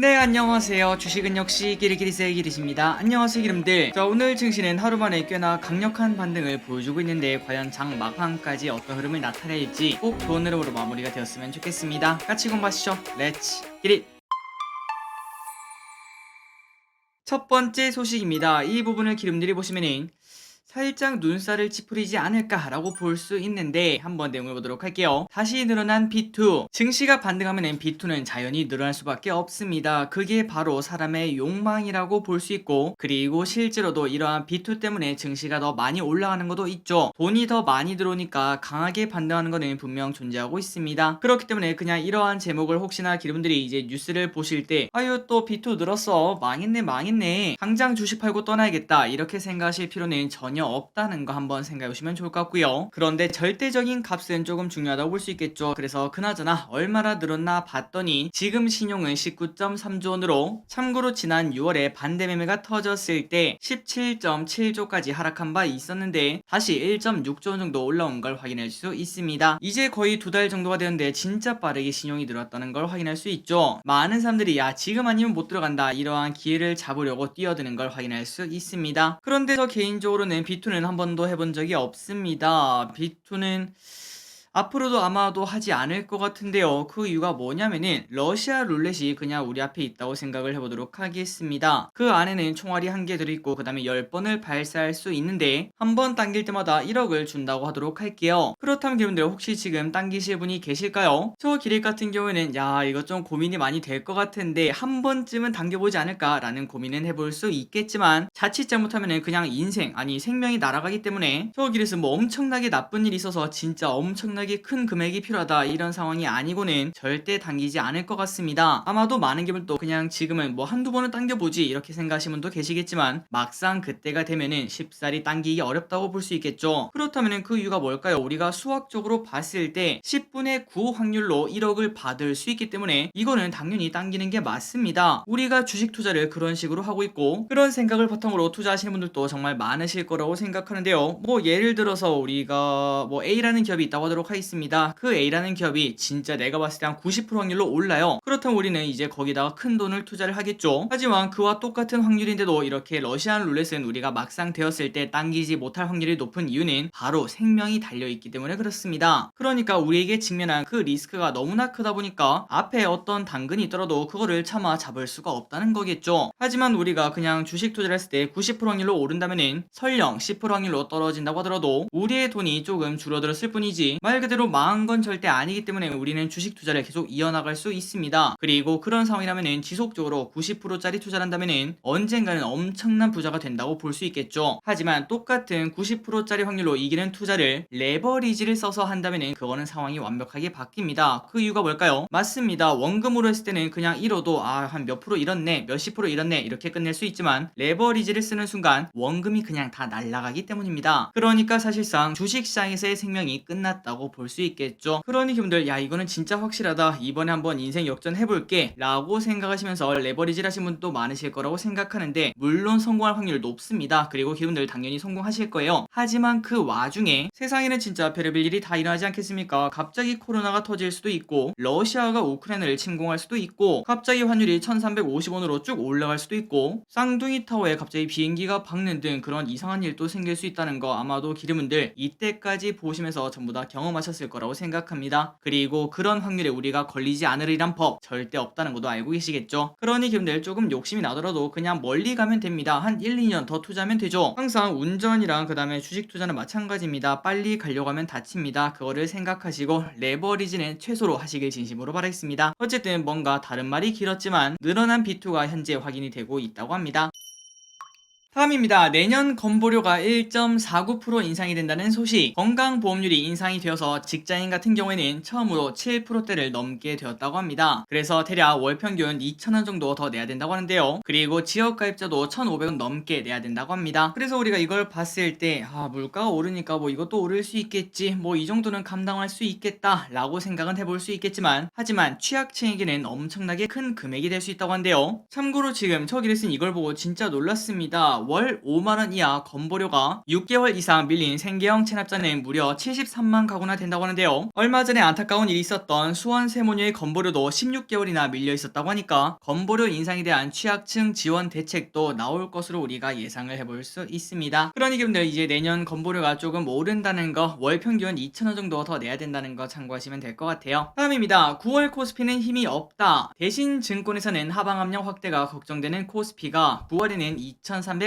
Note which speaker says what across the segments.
Speaker 1: 네 안녕하세요. 주식은 역시 끼리끼리세의 기리십니다. 안녕하세요 기름들. 자 오늘 증시는 하루 만에 꽤나 강력한 반등을 보여주고 있는데 과연 장 막판까지 어떤 흐름을 나타낼지 꼭 좋은 흐름으로 마무리가 되었으면 좋겠습니다. 같이 공부하시죠. 렛츠 기릿 첫 번째 소식입니다. 이 부분을 기름들이 보시면은 살짝 눈살을 찌푸리지 않을까라고 볼 수 있는데 한번 내용을 보도록 할게요. 다시 늘어난 B2. 증시가 반등하면 B2는 자연히 늘어날 수밖에 없습니다. 그게 바로 사람의 욕망이라고 볼 수 있고 그리고 실제로도 이러한 B2 때문에 증시가 더 많이 올라가는 것도 있죠. 돈이 더 많이 들어오니까 강하게 반등하는 것은 분명 존재하고 있습니다. 그렇기 때문에 그냥 이러한 제목을 혹시나 여러분들이 이제 뉴스를 보실 때 아유 또 B2 늘었어 망했네 망했네 당장 주식 팔고 떠나야겠다 이렇게 생각하실 필요는 전혀 없다는 거 한번 생각해 보시면 좋을 것 같고요. 그런데 절대적인 값은 조금 중요하다고 볼 수 있겠죠. 그래서 그나저나 얼마나 늘었나 봤더니 지금 신용은 19.3조 원으로 참고로 지난 6월에 반대 매매가 터졌을 때 17.7조까지 하락한 바 있었는데 다시 1.6조 원 정도 올라온 걸 확인할 수 있습니다. 이제 거의 두 달 정도가 되었는데 진짜 빠르게 신용이 늘었다는 걸 확인할 수 있죠. 많은 사람들이 야 지금 아니면 못 들어간다 이러한 기회를 잡으려고 뛰어드는 걸 확인할 수 있습니다. 그런데 저 개인적으로는 B2는 한 번도 해본 적이 없습니다. B2는 앞으로도 아마도 하지 않을 것 같은데요. 그 이유가 뭐냐면은 러시아 룰렛이 그냥 우리 앞에 있다고 생각을 해보도록 하겠습니다. 그 안에는 총알이 한 개 들어있고 그 다음에 10번을 발사할 수 있는데 한 번 당길 때마다 1억을 준다고 하도록 할게요. 그렇다면 여러분들 혹시 지금 당기실 분이 계실까요? 저 기획 같은 경우에는 야 이거 좀 고민이 많이 될 것 같은데 한 번쯤은 당겨보지 않을까라는 고민은 해볼 수 있겠지만 자칫 잘못하면은 그냥 인생 아니 생명이 날아가기 때문에 저 길에서 뭐 엄청나게 나쁜 일이 있어서 진짜 엄청나게 큰 금액이 필요하다 이런 상황이 아니고는 절대 당기지 않을 것 같습니다. 아마도 많은 분들도 그냥 지금은 뭐 한두 번은 당겨보지 이렇게 생각하시는 분도 계시겠지만 막상 그때가 되면은 쉽사리 당기기 어렵다고 볼 수 있겠죠. 그렇다면 그 이유가 뭘까요? 우리가 수학적으로 봤을 때 10분의 9 확률로 1억을 받을 수 있기 때문에 이거는 당연히 당기는 게 맞습니다. 우리가 주식 투자를 그런 식으로 하고 있고 그런 생각을 바탕으로 투자하시는 분들도 정말 많으실 거라고 생각하는데요. 뭐 예를 들어서 우리가 뭐 A라는 기업이 있다고 하도록 하겠습니다. 그 A라는 기업이 진짜 내가 봤을 때 한 90% 확률로 올라요. 그렇다면 우리는 이제 거기다가 큰 돈을 투자를 하겠죠. 하지만 그와 똑같은 확률인데도 이렇게 러시안 룰렛은 우리가 막상 되었을 때 당기지 못할 확률이 높은 이유는 바로 생명이 달려있기 때문에 그렇습니다. 그러니까 우리에게 직면한 그 리스크가 너무나 크다 보니까 앞에 어떤 당근이 있더라도 그거를 차마 잡을 수가 없다는 거겠죠. 하지만 우리가 그냥 주식 투자를 했을 때 90% 확률로 오른다면은 설령 10% 확률로 떨어진다고 하더라도 우리의 돈이 조금 줄어들었을 뿐이지 말 그대로 망한 건 절대 아니기 때문에 우리는 주식 투자를 계속 이어나갈 수 있습니다. 그리고 그런 상황이라면은 지속적으로 90%짜리 투자를 한다면은 언젠가는 엄청난 부자가 된다고 볼 수 있겠죠. 하지만 똑같은 90%짜리 확률로 이기는 투자를 레버리지를 써서 한다면은 그거는 상황이 완벽하게 바뀝니다. 그 이유가 뭘까요? 맞습니다. 원금으로 했을 때는 그냥 잃어도 아 한 몇 프로 잃었네 몇십 프로 잃었네 이렇게 끝낼 수 있지만 레버리지를 쓰는 순간 원금이 그냥 다 날아가기 때문입니다. 그러니까 사실상 주식시장에서의 생명이 끝났다고 볼 수 있겠죠. 그러니 분들 야 이거는 진짜 확실하다 이번에 한번 인생 역전 해볼게 라고 생각하시면서 레버리지를 하신 분도 많으실 거라고 생각하는데 물론 성공할 확률 높습니다. 그리고 기분들 당연히 성공하실 거예요. 하지만 그 와중에 세상에는 진짜 별의별 일이 다 일어나지 않겠습니까? 갑자기 코로나가 터질 수도 있고 러시아가 우크라이나를 침공할 수도 있고 갑자기 환율이 1350원으로 쭉 올라갈 수도 있고 쌍둥이 타워에 갑자기 비행기가 박는 등 그런 이상한 일도 생길 수 있다는 거 아마도 기름분들 이때까지 보시면서 전부 다 경험하 셨을 거라고 생각합니다. 그리고 그런 확률에 우리가 걸리지 않으리란 법 절대 없다는 것도 알고 계시겠죠? 그러니 기름들 조금 욕심이 나더라도 그냥 멀리 가면 됩니다. 한 1, 2년 더 투자하면 되죠. 항상 운전이랑 그 다음에 주식 투자는 마찬가지입니다. 빨리 가려고 하면 다칩니다. 그거를 생각하시고 레버리지는 최소로 하시길 진심으로 바라겠습니다. 어쨌든 뭔가 다른 말이 길었지만 늘어난 B2가 현재 확인이 되고 있다고 합니다. 다음입니다. 내년 건보료가 1.49% 인상이 된다는 소식. 건강보험률이 인상이 되어서 직장인 같은 경우에는 처음으로 7%대를 넘게 되었다고 합니다. 그래서 대략 월 평균 2,000원 정도 더 내야 된다고 하는데요. 그리고 지역가입자도 1,500원 넘게 내야 된다고 합니다. 그래서 우리가 이걸 봤을 때, 아, 물가가 오르니까 뭐 이것도 오를 수 있겠지. 뭐 이 정도는 감당할 수 있겠다. 라고 생각은 해볼 수 있겠지만, 하지만 취약층에게는 엄청나게 큰 금액이 될 수 있다고 한대요. 참고로 지금 저기를 쓴 이걸 보고 진짜 놀랐습니다. 월 5만원 이하 건보료가 6개월 이상 밀린 생계형 체납자는 무려 73만 가구나 된다고 하는데요. 얼마 전에 안타까운 일이 있었던 수원 세모녀의 건보료도 16개월이나 밀려 있었다고 하니까 건보료 인상에 대한 취약층 지원 대책도 나올 것으로 우리가 예상을 해볼 수 있습니다. 그러니 여러분들 이제 내년 건보료가 조금 오른다는 거 월 평균 2,000원 정도 더 내야 된다는 거 참고하시면 될 것 같아요. 다음입니다. 9월 코스피는 힘이 없다. 대신 증권에서는 하방 압력 확대가 걱정되는 코스피가 9월에는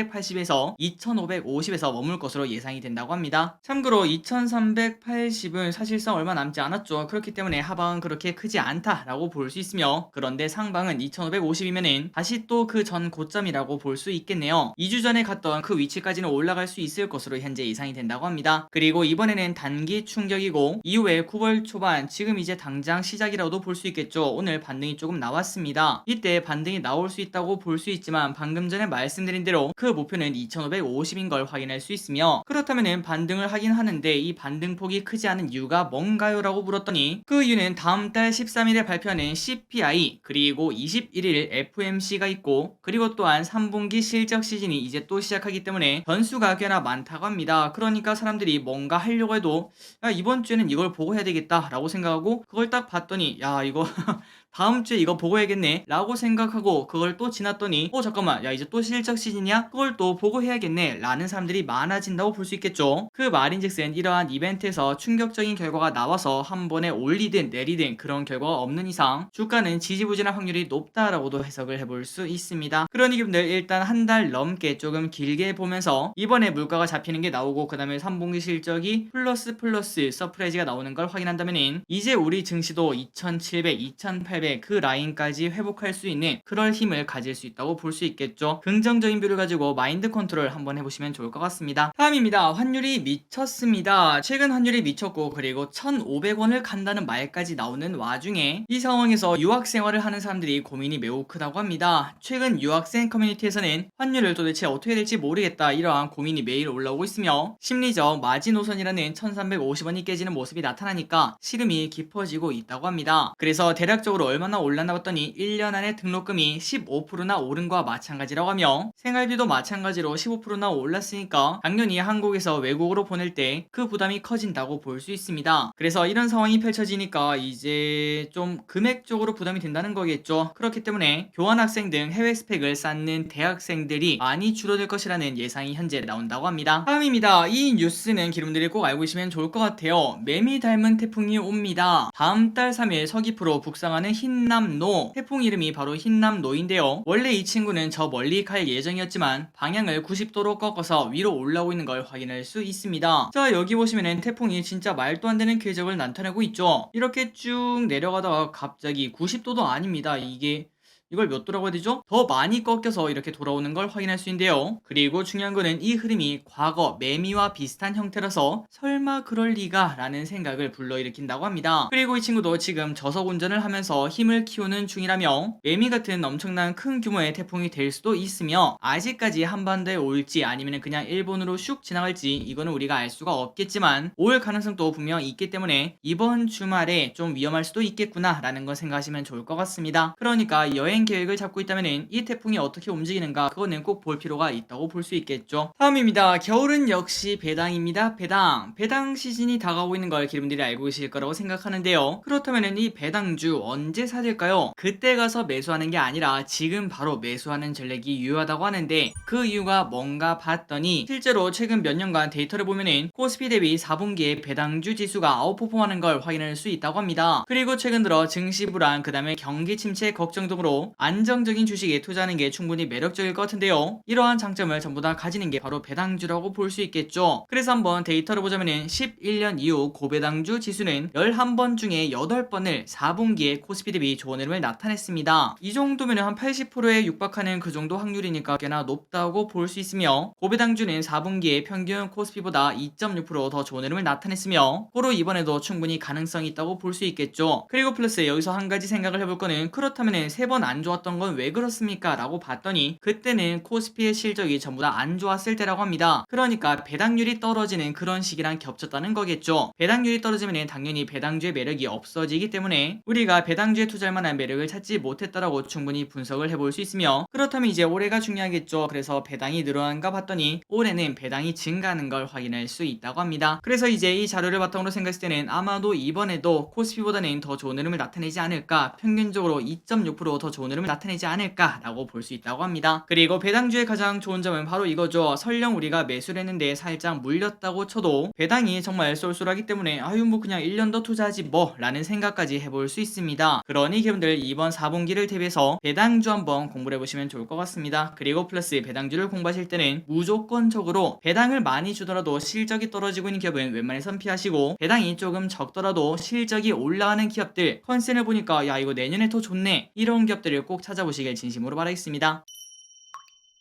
Speaker 1: 2,380에서 2,550에서 머물 것으로 예상이 된다고 합니다. 참고로 2,380은 사실상 얼마 남지 않았죠. 그렇기 때문에 하방은 그렇게 크지 않다라고 볼 수 있으며 그런데 상방은 2,550이면은 다시 또 그 전 고점이라고 볼 수 있겠네요. 2주 전에 갔던 그 위치까지는 올라갈 수 있을 것으로 현재 예상이 된다고 합니다. 그리고 이번에는 단기 충격이고 이후에 9월 초반 지금 이제 당장 시작이라도 볼 수 있겠죠. 오늘 반등이 조금 나왔습니다. 이때 반등이 나올 수 있다고 볼 수 있지만 방금 전에 말씀드린 대로 그 목표는 2,550인 걸 확인할 수 있으며 그렇다면은 반등을 하긴 하는데 이 반등폭이 크지 않은 이유가 뭔가요? 라고 물었더니 그 이유는 다음 달 13일에 발표하는 CPI 그리고 21일 FMC가 있고 그리고 또한 3분기 실적 시즌이 이제 또 시작하기 때문에 변수가 꽤나 많다고 합니다. 그러니까 사람들이 뭔가 하려고 해도 야 이번 주에는 이걸 보고 해야 되겠다 라고 생각하고 그걸 딱 봤더니 야 이거 다음 주에 이거 보고 해야겠네 라고 생각하고 그걸 또 지났더니 어 잠깐만 야 이제 또 실적 시즌이야? 그걸 또 보고 해야겠네 라는 사람들이 많아진다고 볼 수 있겠죠 그 말인즉슨 이러한 이벤트에서 충격적인 결과가 나와서 한 번에 올리든 내리든 그런 결과가 없는 이상 주가는 지지부진할 확률이 높다라고도 해석을 해볼 수 있습니다 그러니 여러분들 일단 한 달 넘게 조금 길게 보면서 이번에 물가가 잡히는 게 나오고 그 다음에 3분기 실적이 플러스 플러스 서프라이즈가 나오는 걸 확인한다면 이제 우리 증시도 2700, 2800그 라인까지 회복할 수 있는 그럴 힘을 가질 수 있다고 볼 수 있겠죠. 긍정적인 뷰를 가지고 마인드 컨트롤 한번 해보시면 좋을 것 같습니다. 다음입니다. 환율이 미쳤습니다. 최근 환율이 미쳤고 그리고 1,500원을 간다는 말까지 나오는 와중에 이 상황에서 유학 생활을 하는 사람들이 고민이 매우 크다고 합니다. 최근 유학생 커뮤니티에서는 환율을 도대체 어떻게 될지 모르겠다 이러한 고민이 매일 올라오고 있으며 심리적 마지노선이라는 1,350원이 깨지는 모습이 나타나니까 시름이 깊어지고 있다고 합니다. 그래서 대략적으로 얼마나 올랐나 봤더니 1년 안에 등록금이 15%나 오른 거와 마찬가지라고 하며 생활비도 마찬가지로 15%나 올랐으니까 당연히 한국에서 외국으로 보낼 때 그 부담이 커진다고 볼 수 있습니다. 그래서 이런 상황이 펼쳐지니까 이제 좀 금액적으로 부담이 된다는 거겠죠. 그렇기 때문에 교환학생 등 해외 스펙을 쌓는 대학생들이 많이 줄어들 것이라는 예상이 현재 나온다고 합니다. 다음입니다. 이 뉴스는 기름들이 꼭 알고 있으면 좋을 것 같아요. 매미 닮은 태풍이 옵니다. 다음 달 3일 서귀포로 북상하는 흰남노 태풍 이름이 바로 흰남노인데요. 원래 이 친구는 저 멀리 갈 예정이었지만 방향을 90도로 꺾어서 위로 올라오고 있는 걸 확인할 수 있습니다. 자 여기 보시면은 태풍이 진짜 말도 안 되는 궤적을 나타내고 있죠. 이렇게 쭉 내려가다가 갑자기 90도도 아닙니다. 이게 이걸 몇 도라고 해야 되죠? 더 많이 꺾여서 이렇게 돌아오는 걸 확인할 수 있는데요. 그리고 중요한 거는 이 흐름이 과거 매미와 비슷한 형태라서 설마 그럴 리가 라는 생각을 불러일으킨다고 합니다. 그리고 이 친구도 지금 저속 운전을 하면서 힘을 키우는 중이라며 매미 같은 엄청난 큰 규모의 태풍이 될 수도 있으며 아직까지 한반도에 올지 아니면 그냥 일본으로 슉 지나갈지 이거는 우리가 알 수가 없겠지만 올 가능성도 분명 있기 때문에 이번 주말에 좀 위험할 수도 있겠구나 라는 걸 생각하시면 좋을 것 같습니다. 그러니까 여행 계획을 잡고 있다면 이 태풍이 어떻게 움직이는가 그거는 꼭 볼 필요가 있다고 볼 수 있겠죠. 다음입니다. 겨울은 역시 배당입니다. 배당. 배당 시즌이 다가오고 있는 걸 기름들이 알고 계실 거라고 생각하는데요. 그렇다면 이 배당주 언제 사될까요? 그때 가서 매수하는 게 아니라 지금 바로 매수하는 전략이 유효하다고 하는데 그 이유가 뭔가 봤더니 실제로 최근 몇 년간 데이터를 보면은 코스피 대비 4분기에 배당주 지수가 아웃퍼폼하는 걸 확인할 수 있다고 합니다. 그리고 최근 들어 증시 불안 그 다음에 경기 침체 걱정 등으로 안정적인 주식에 투자하는 게 충분히 매력적일 것 같은데요. 이러한 장점을 전부 다 가지는 게 바로 배당주라고 볼 수 있겠죠. 그래서 한번 데이터를 보자면은 11년 이후 고배당주 지수는 11번 중에 8번을 4분기에 코스피 대비 좋은 흐름을 나타냈습니다. 이 정도면 한 80%에 육박하는 그 정도 확률이니까 꽤나 높다고 볼 수 있으며 고배당주는 4분기에 평균 코스피보다 2.6%더 좋은 흐름을 나타냈으며 고로 이번에도 충분히 가능성이 있다고 볼 수 있겠죠. 그리고 플러스 여기서 한 가지 생각을 해볼 거는 그렇다면 세번 안 좋았던 건 왜 그렇습니까? 라고 봤더니 그때는 코스피의 실적이 전부 다 안 좋았을 때라고 합니다. 그러니까 배당률이 떨어지는 그런 시기랑 겹쳤다는 거겠죠. 배당률이 떨어지면 당연히 배당주의 매력이 없어지기 때문에 우리가 배당주에 투자할 만한 매력을 찾지 못했다라고 충분히 분석을 해볼 수 있으며 그렇다면 이제 올해가 중요하겠죠. 그래서 배당이 늘어난가 봤더니 올해는 배당이 증가하는 걸 확인할 수 있다고 합니다. 그래서 이제 이 자료를 바탕으로 생각했을 때는 아마도 이번에도 코스피보다는 더 좋은 흐름을 나타내지 않을까 평균적으로 2.6%더 좋은 흐름을 나타내지 않을까라고 볼 수 있다고 합니다. 그리고 배당주의 가장 좋은 점은 바로 이거죠. 설령 우리가 매수를 했는데 살짝 물렸다고 쳐도 배당이 정말 쏠쏠하기 때문에 아유 뭐 그냥 1년 더 투자하지 뭐 라는 생각까지 해볼 수 있습니다. 그러니 여러분들 이번 4분기를 대비해서 배당주 한번 공부를 해보시면 좋을 것 같습니다. 그리고 플러스 배당주를 공부하실 때는 무조건적으로 배당을 많이 주더라도 실적이 떨어지고 있는 기업은 웬만해선 피하시고 배당이 조금 적더라도 실적이 올라가는 기업들 컨센을 보니까 야 이거 내년에 더 좋네 이런 기업들 을 꼭 찾아보시길 진심으로 바라겠습니다.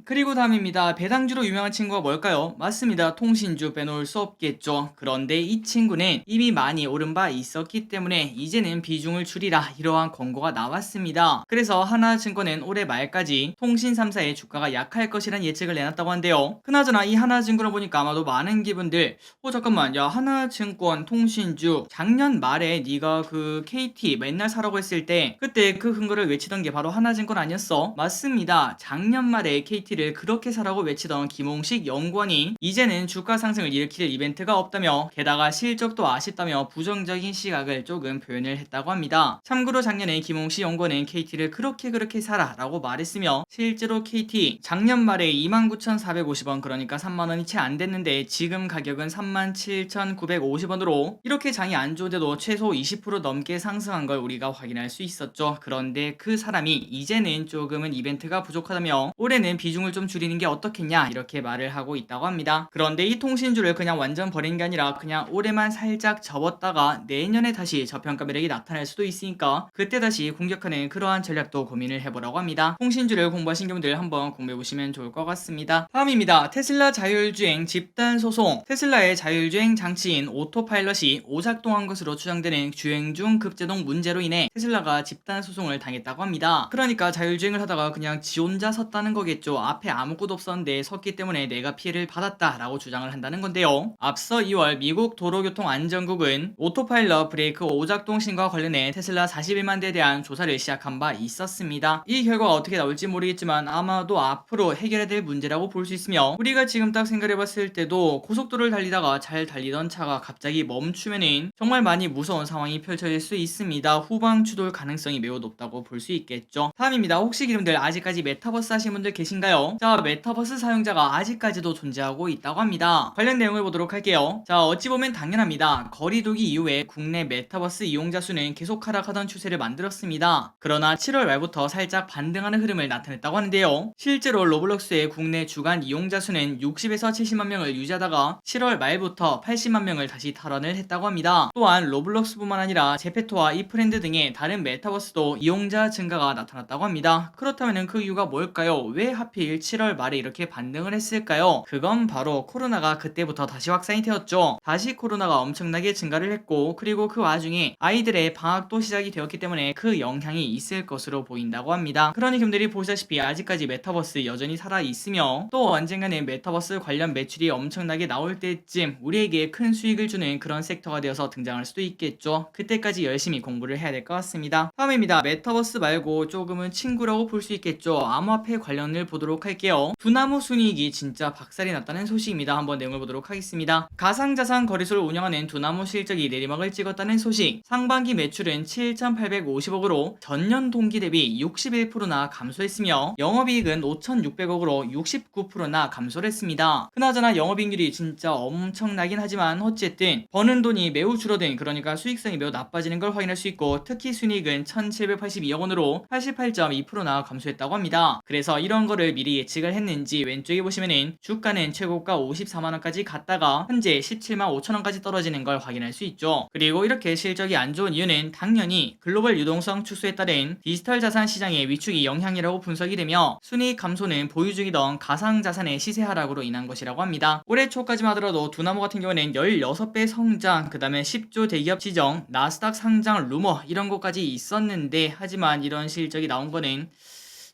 Speaker 1: 그리고 다음입니다. 배당주로 유명한 친구가 뭘까요? 맞습니다. 통신주 빼놓을 수 없겠죠. 그런데 이 친구는 이미 많이 오른 바 있었기 때문에 이제는 비중을 줄이라 이러한 권고가 나왔습니다. 그래서 하나증권은 올해 말까지 통신 3사의 주가가 약할 것이란 예측을 내놨다고 한데요. 그나저나 이 하나증권을 보니까 아마도 많은 기분들 어 잠깐만 야 하나증권 통신주 작년 말에 네가 그 KT 맨날 사라고 했을 때 그때 그 근거를 외치던 게 바로 하나증권 아니었어? 맞습니다. 작년 말에 KT KT를 그렇게 사라고 외치던 김홍식 연구원이 이제는 주가 상승을 일으킬 이벤트가 없다며 게다가 실적도 아쉽다며 부정적인 시각을 조금 표현을 했다고 합니다. 참고로 작년에 김홍식 연구원은 KT를 그렇게 그렇게 사라 라고 말했으며 실제로 KT 작년 말에 29,450원 그러니까 3만원이 채 안 됐는데 지금 가격은 37,950원으로 이렇게 장이 안 좋은데도 최소 20% 넘게 상승한 걸 우리가 확인할 수 있었죠. 그런데 그 사람이 이제는 조금은 이벤트가 부족하다며 올해는 비중 비중을 좀 줄이는 게 어떻겠냐 이렇게 말을 하고 있다고 합니다. 그런데 이 통신주를 그냥 완전 버린 게 아니라 그냥 올해만 살짝 접었다가 내년에 다시 저평가 매력이 나타날 수도 있으니까 그때 다시 공격하는 그러한 전략도 고민을 해보라고 합니다. 통신주를 공부하신 분들 한번 공부해보시면 좋을 것 같습니다. 다음입니다. 테슬라 자율주행 집단 소송 테슬라의 자율주행 장치인 오토파일럿이 오작동한 것으로 추정되는 주행 중 급제동 문제로 인해 테슬라가 집단 소송을 당했다고 합니다. 그러니까 자율주행을 하다가 그냥 지 혼자 섰다는 거겠죠. 앞에 아무것도 없었는데 섰기 때문에 내가 피해를 받았다라고 주장을 한다는 건데요. 앞서 2월 미국 도로교통안전국은 오토파일럿 브레이크 오작동 신과 관련해 테슬라 41만 대에 대한 조사를 시작한 바 있었습니다. 이 결과가 어떻게 나올지 모르겠지만 아마도 앞으로 해결해야 될 문제라고 볼 수 있으며 우리가 지금 딱 생각해봤을 때도 고속도로를 달리다가 잘 달리던 차가 갑자기 멈추면은 정말 많이 무서운 상황이 펼쳐질 수 있습니다. 후방 추돌 가능성이 매우 높다고 볼 수 있겠죠. 다음입니다. 혹시 기름들 아직까지 메타버스 하신 분들 계신가요? 자, 메타버스 사용자가 아직까지도 존재하고 있다고 합니다. 관련 내용을 보도록 할게요. 자, 어찌 보면 당연합니다. 거리두기 이후에 국내 메타버스 이용자 수는 계속 하락하던 추세를 만들었습니다. 그러나 7월 말부터 살짝 반등하는 흐름을 나타냈다고 하는데요. 실제로 로블록스의 국내 주간 이용자 수는 60에서 70만 명을 유지하다가 7월 말부터 80만 명을 다시 탈환을 했다고 합니다. 또한 로블록스뿐만 아니라 제페토와 이프랜드 등의 다른 메타버스도 이용자 증가가 나타났다고 합니다. 그렇다면 그 이유가 뭘까요? 왜 하필 7월 말에 이렇게 반등을 했을까요? 그건 바로 코로나가 그때부터 다시 확산이 되었죠. 다시 코로나가 엄청나게 증가를 했고 그리고 그 와중에 아이들의 방학도 시작이 되었기 때문에 그 영향이 있을 것으로 보인다고 합니다. 그러니 분들이 보시다시피 아직까지 메타버스 여전히 살아 있으며 또 언젠가는 메타버스 관련 매출이 엄청나게 나올 때쯤 우리에게 큰 수익을 주는 그런 섹터가 되어서 등장할 수도 있겠죠. 그때까지 열심히 공부를 해야 될 것 같습니다. 다음입니다. 메타버스 말고 조금은 친구라고 볼 수 있겠죠. 암호화폐 관련을 보도록 보도록 할게요. 두나무 순이익이 진짜 박살이 났다는 소식입니다. 한번 내용을 보도록 하겠습니다. 가상자산 거래소를 운영하는 두나무 실적이 내리막을 찍었다는 소식. 상반기 매출은 7,850억으로 전년 동기 대비 61%나 감소했으며 영업이익은 5,600억으로 69%나 감소를 했습니다. 그나저나 영업이익률이 진짜 엄청나긴 하지만 어쨌든 버는 돈이 매우 줄어든 그러니까 수익성이 매우 나빠지는 걸 확인할 수 있고 특히 순이익은 1,782억 원으로 88.2%나 감소했다고 합니다. 그래서 이런 거를 미리 예측을 했는지 왼쪽에 보시면은 주가는 최고가 54만원까지 갔다가 현재 17만 5천원까지 떨어지는 걸 확인할 수 있죠. 그리고 이렇게 실적이 안 좋은 이유는 당연히 글로벌 유동성 축소에 따른 디지털 자산 시장의 위축이 영향이라고 분석이 되며 순이익 감소는 보유 중이던 가상 자산의 시세 하락으로 인한 것이라고 합니다. 올해 초까지만 하더라도 두나무 같은 경우에는 16배 성장, 그 다음에 10조 대기업 지정, 나스닥 상장 루머 이런 것까지 있었는데 하지만 이런 실적이 나온 거는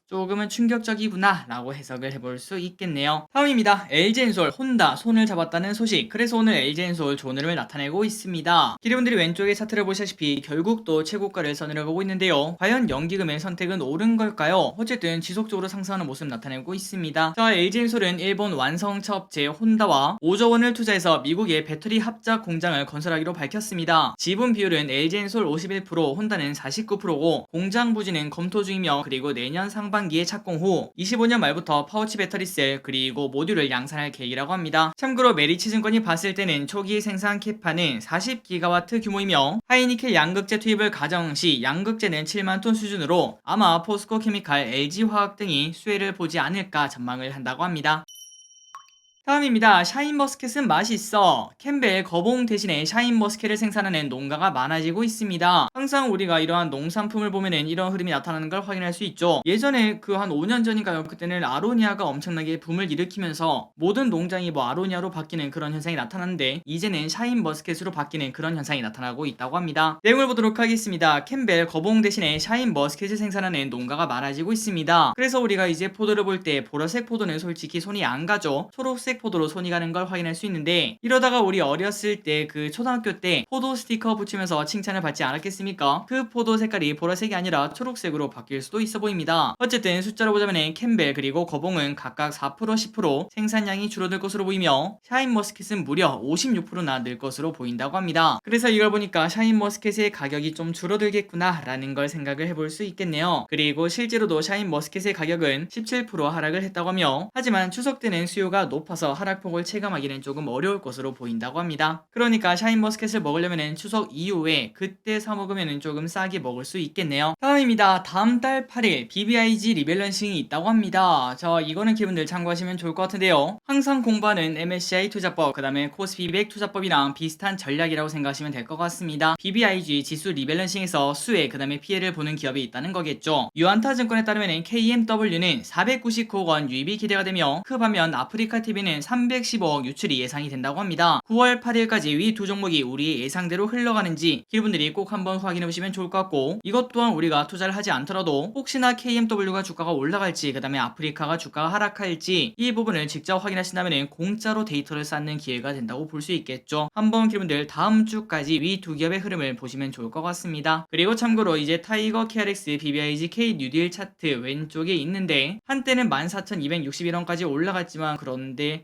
Speaker 1: 조금은 충격적이구나 라고 해석을 해볼 수 있겠네요. 다음입니다. LG엔솔, 혼다 손을 잡았다는 소식. 그래서 오늘 LG엔솔 흐름을 나타내고 있습니다. 기대분들이 왼쪽에 차트를 보시다시피 결국 또 최고가를 선으려가고 있는데요. 과연 연기금의 선택은 옳은 걸까요? 어쨌든 지속적으로 상승하는 모습 나타내고 있습니다. 자, LG엔솔은 일본 완성차 업체 혼다와 5조 원을 투자해서 미국의 배터리 합작 공장을 건설하기로 밝혔습니다. 지분 비율은 LG엔솔 51%, 혼다는 49%고 공장 부지는 검토 중이며 그리고 내년 상반 하반기에 착공 후 25년 말부터 파우치 배터리셀 그리고 모듈을 양산할 계획이라고 합니다. 참고로 메리츠 증권이 봤을 때는 초기 생산 캐파는 40기가와트 규모이며 하이니켈 양극재 투입을 가정 시 양극재는 7만 톤 수준으로 아마 포스코 케미칼, LG화학 등이 수혜를 보지 않을까 전망을 한다고 합니다. 다음입니다. 샤인머스켓은 맛있어. 캠벨 거봉 대신에 샤인머스켓을 생산하는 농가가 많아지고 있습니다. 항상 우리가 이러한 농산품을 보면은 이런 흐름이 나타나는 걸 확인할 수 있죠. 예전에 그 한 5년 전인가요? 그때는 아로니아가 엄청나게 붐을 일으키면서 모든 농장이 뭐 아로니아로 바뀌는 그런 현상이 나타났는데 이제는 샤인머스켓으로 바뀌는 그런 현상이 나타나고 있다고 합니다. 내용을 보도록 하겠습니다. 캠벨 거봉 대신에 샤인머스켓을 생산하는 농가가 많아지고 있습니다. 그래서 우리가 이제 포도를 볼 때 보라색 포도는 솔직히 손이 안 가죠. 초록색 포도로 손이 가는 걸 확인할 수 있는데 이러다가 우리 어렸을 때 그 초등학교 때 포도 스티커 붙이면서 칭찬을 받지 않았겠습니까? 그 포도 색깔이 보라색이 아니라 초록색으로 바뀔 수도 있어 보입니다. 어쨌든 숫자로 보자면 캠벨 그리고 거봉은 각각 4% 10% 생산량이 줄어들 것으로 보이며 샤인머스켓은 무려 56%나 늘 것으로 보인다고 합니다. 그래서 이걸 보니까 샤인머스켓의 가격이 좀 줄어들겠구나 라는 걸 생각을 해볼 수 있겠네요. 그리고 실제로도 샤인머스켓의 가격은 17% 하락을 했다고 하며 하지만 추석 때는 수요가 높아서 하락폭을 체감하기는 조금 어려울 것으로 보인다고 합니다. 그러니까 샤인머스켓을 먹으려면 추석 이후에 그때 사 먹으면 조금 싸게 먹을 수 있겠네요. 다음입니다. 다음 달 8일 BBIG 리밸런싱이 있다고 합니다. 자 이거는 기분들 참고하시면 좋을 것 같은데요. 항상 공부하는 MSCI 투자법 그 다음에 코스피 100 투자법이랑 비슷한 전략이라고 생각하시면 될 것 같습니다. BBIG 지수 리밸런싱에서 수혜 그 다음에 피해를 보는 기업이 있다는 거겠죠. 유안타증권에 따르면 KMW는 499억 원 유입이 기대가 되며 그 반면 아프리카 TV는 315억 유출이 예상이 된다고 합니다. 9월 8일까지 위 두 종목이 우리의 예상대로 흘러가는지 기분들이 꼭 한번 확인해 보시면 좋을 것 같고 이것 또한 우리가 투자를 하지 않더라도 혹시나 KMW가 주가가 올라갈지 그 다음에 아프리카가 주가가 하락할지 이 부분을 직접 확인하신다면 공짜로 데이터를 쌓는 기회가 된다고 볼 수 있겠죠. 한번 기분들 다음 주까지 위 두 기업의 흐름을 보시면 좋을 것 같습니다. 그리고 참고로 이제 타이거 KRX BBIG K 뉴딜 차트 왼쪽에 있는데 한때는 14,261원까지 올라갔지만 그런데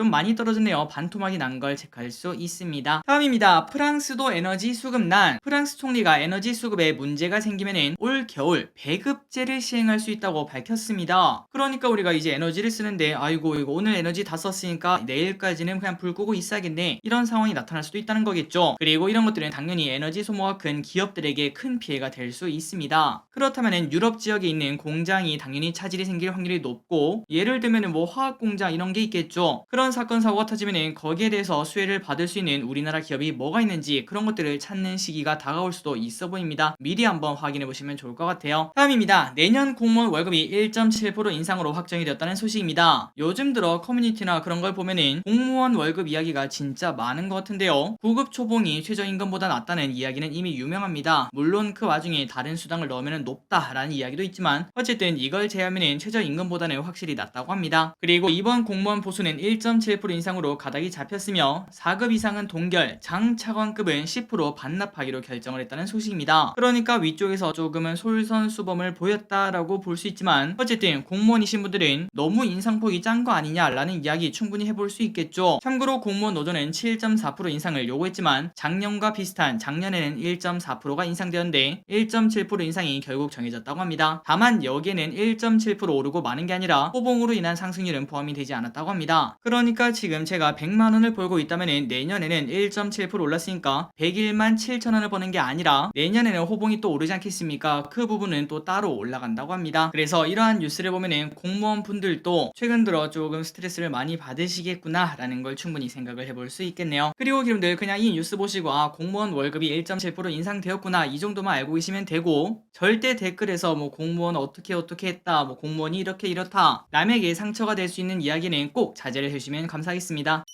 Speaker 1: 좀 많이 떨어졌네요. 반토막이 난 걸 체크할 수 있습니다. 다음입니다. 프랑스도 에너지 수급난. 프랑스 총리가 에너지 수급에 문제가 생기면은 올 겨울 배급제를 시행할 수 있다고 밝혔습니다. 그러니까 우리가 이제 에너지를 쓰는데 아이고 이거 오늘 에너지 다 썼으니까 내일까지는 그냥 불 끄고 있어야겠네. 이런 상황이 나타날 수도 있다는 거겠죠. 그리고 이런 것들은 당연히 에너지 소모가 큰 기업들에게 큰 피해가 될 수 있습니다. 그렇다면은 유럽 지역에 있는 공장이 당연히 차질이 생길 확률이 높고 예를 들면은 뭐 화학 공장 이런 게 있겠죠. 그런 사건 사고가 터지면은 거기에 대해서 수혜를 받을 수 있는 우리나라 기업이 뭐가 있는지 그런 것들을 찾는 시기가 다가올 수도 있어 보입니다. 미리 한번 확인해 보시면 좋을 것 같아요. 다음입니다. 내년 공무원 월급이 1.7% 인상으로 확정이 되었다는 소식입니다. 요즘 들어 커뮤니티나 그런 걸 보면은 공무원 월급 이야기가 진짜 많은 것 같은데요. 9급 초봉이 최저임금보다 낮다는 이야기는 이미 유명합니다. 물론 그 와중에 다른 수당을 넣으면 높다라는 이야기도 있지만 어쨌든 이걸 제하면 최저임금보다는 확실히 낮다고 합니다. 그리고 이번 공무원 보수는 1.7% 인상으로 가닥이 잡혔으며 4급 이상은 동결, 장차관급은 10% 반납하기로 결정을 했다는 소식입니다. 그러니까 위쪽에서 조금은 솔선수범을 보였다라고 볼 수 있지만 어쨌든 공무원이신 분들은 너무 인상폭이 짠 거 아니냐라는 이야기 충분히 해볼 수 있겠죠. 참고로 공무원 노조는 7.4% 인상을 요구했지만 작년과 비슷한 작년에는 1.4%가 인상되었는데 1.7% 인상이 결국 정해졌다고 합니다. 다만 여기에는 1.7% 오르고 마는 게 아니라 호봉으로 인한 상승률은 포함이 되지 않았다고 합니다. 그러니 그러니까 지금 제가 100만 원을 벌고 있다면 내년에는 1.7% 올랐으니까 101만 7천 원을 버는 게 아니라 내년에는 호봉이 또 오르지 않겠습니까? 그 부분은 또 따로 올라간다고 합니다. 그래서 이러한 뉴스를 보면은 공무원 분들도 최근 들어 조금 스트레스를 많이 받으시겠구나라는 걸 충분히 생각을 해볼 수 있겠네요. 그리고 여러분들 그냥 이 뉴스 보시고 아 공무원 월급이 1.7% 인상되었구나 이 정도만 알고 계시면 되고 절대 댓글에서 뭐 공무원 어떻게 어떻게 했다 뭐 공무원이 이렇게 이렇다 남에게 상처가 될 수 있는 이야기는 꼭 자제를 해주시면 감사하겠습니다.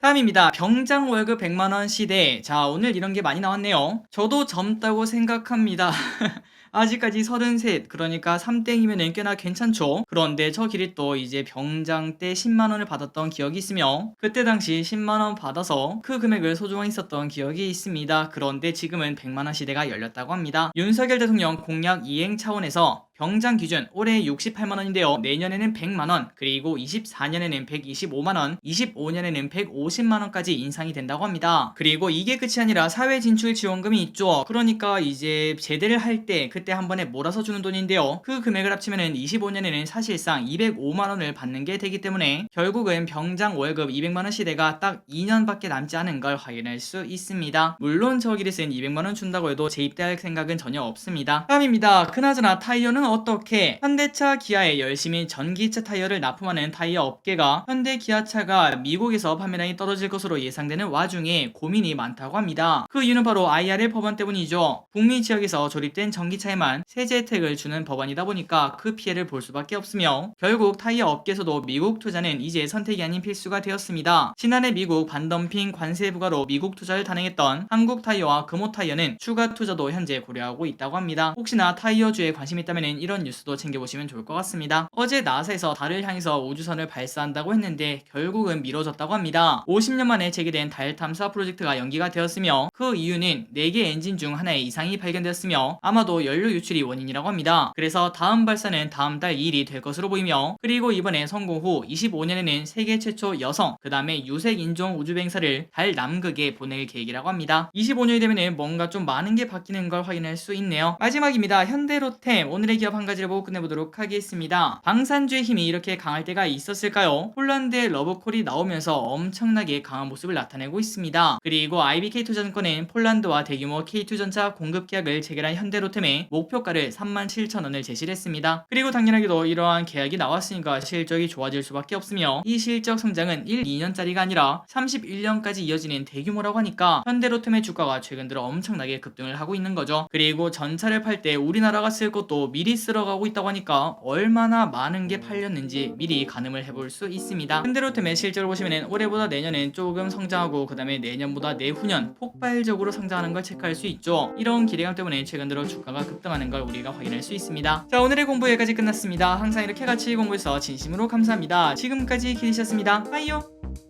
Speaker 1: 다음입니다. 병장 월급 100만원 시대. 자, 오늘 이런 게 많이 나왔네요. 저도 젊다고 생각합니다. 아직까지 33, 그러니까 3땡이면 꽤나 괜찮죠? 그런데 저 길이 또 이제 병장 때 10만원을 받았던 기억이 있으며, 그때 당시 10만원 받아서 그 금액을 소중히 썼던 기억이 있습니다. 그런데 지금은 100만원 시대가 열렸다고 합니다. 윤석열 대통령 공약 이행 차원에서 병장 기준 올해 68만원인데요. 내년에는 100만원, 그리고 24년에는 125만원, 25년에는 150만원까지 인상이 된다고 합니다. 그리고 이게 끝이 아니라 사회 진출 지원금이 있죠. 그러니까 이제 제대를 할 때 그때 한 번에 몰아서 주는 돈인데요. 그 금액을 합치면은 25년에는 사실상 205만원을 받는 게 되기 때문에 결국은 병장 월급 200만원 시대가 딱 2년밖에 남지 않은 걸 확인할 수 있습니다. 물론 저 길이 쓴 200만원 준다고 해도 재입대할 생각은 전혀 없습니다. 다음입니다. 그나저나 타이어는 어떻게 현대차 기아에 열심히 전기차 타이어를 납품하는 타이어 업계가 현대 기아차가 미국에서 판매량이 떨어질 것으로 예상되는 와중에 고민이 많다고 합니다. 그 이유는 바로 IRL 법안 때문이죠. 북미 지역에서 조립된 전기차에만 세제 혜택을 주는 법안이다 보니까 그 피해를 볼 수밖에 없으며 결국 타이어 업계에서도 미국 투자는 이제 선택이 아닌 필수가 되었습니다. 지난해 미국 반덤핑 관세 부과로 미국 투자를 단행했던 한국 타이어와 금호 타이어는 추가 투자도 현재 고려하고 있다고 합니다. 혹시나 타이어주에 관심 있다면 이런 뉴스도 챙겨보시면 좋을 것 같습니다. 어제 나사에서 달을 향해서 우주선을 발사한다고 했는데 결국은 미뤄졌다고 합니다. 50년 만에 재개된 달 탐사 프로젝트가 연기가 되었으며 그 이유는 4개 엔진 중 하나에 이상이 발견되었으며 아마도 연료 유출이 원인이라고 합니다. 그래서 다음 발사는 다음 달 2일이 될 것으로 보이며 그리고 이번에 성공 후 25년에는 세계 최초 여성 그 다음에 유색 인종 우주 비행사를 달 남극에 보낼 계획이라고 합니다. 25년이 되면 뭔가 좀 많은 게 바뀌는 걸 확인할 수 있네요. 마지막입니다. 현대로템 오늘의 기업 한 가지를 보고 끝내보도록 하겠습니다. 방산주의 힘이 이렇게 강할 때가 있었을까요? 폴란드의 러브콜이 나오면서 엄청나게 강한 모습을 나타내고 있습니다. 그리고 IBK2전권은 폴란드와 대규모 K2전차 공급 계약을 체결한 현대로템에 목표가를 37,000원을 제시를 했습니다. 그리고 당연하게도 이러한 계약이 나왔으니까 실적이 좋아질 수밖에 없으며 이 실적 성장은 1, 2년짜리가 아니라 31년까지 이어지는 대규모라고 하니까 현대로템의 주가가 최근 들어 엄청나게 급등을 하고 있는 거죠. 그리고 전차를 팔 때 우리나라가 쓸 것도 미리 쓸어가고 있다고 하니까 얼마나 많은 게 팔렸는지 미리 가늠을 해볼 수 있습니다. 현대로템의 실적을 보시면 올해보다 내년엔 조금 성장하고 그 다음에 내년보다 내후년 폭발적으로 성장하는 걸 체크할 수 있죠. 이런 기대감 때문에 최근 들어 주가가 급등하는 걸 우리가 확인할 수 있습니다. 자 오늘의 공부 여기까지 끝났습니다. 항상 이렇게 같이 공부해서 진심으로 감사합니다. 지금까지 기리셨습니다. 빠이요.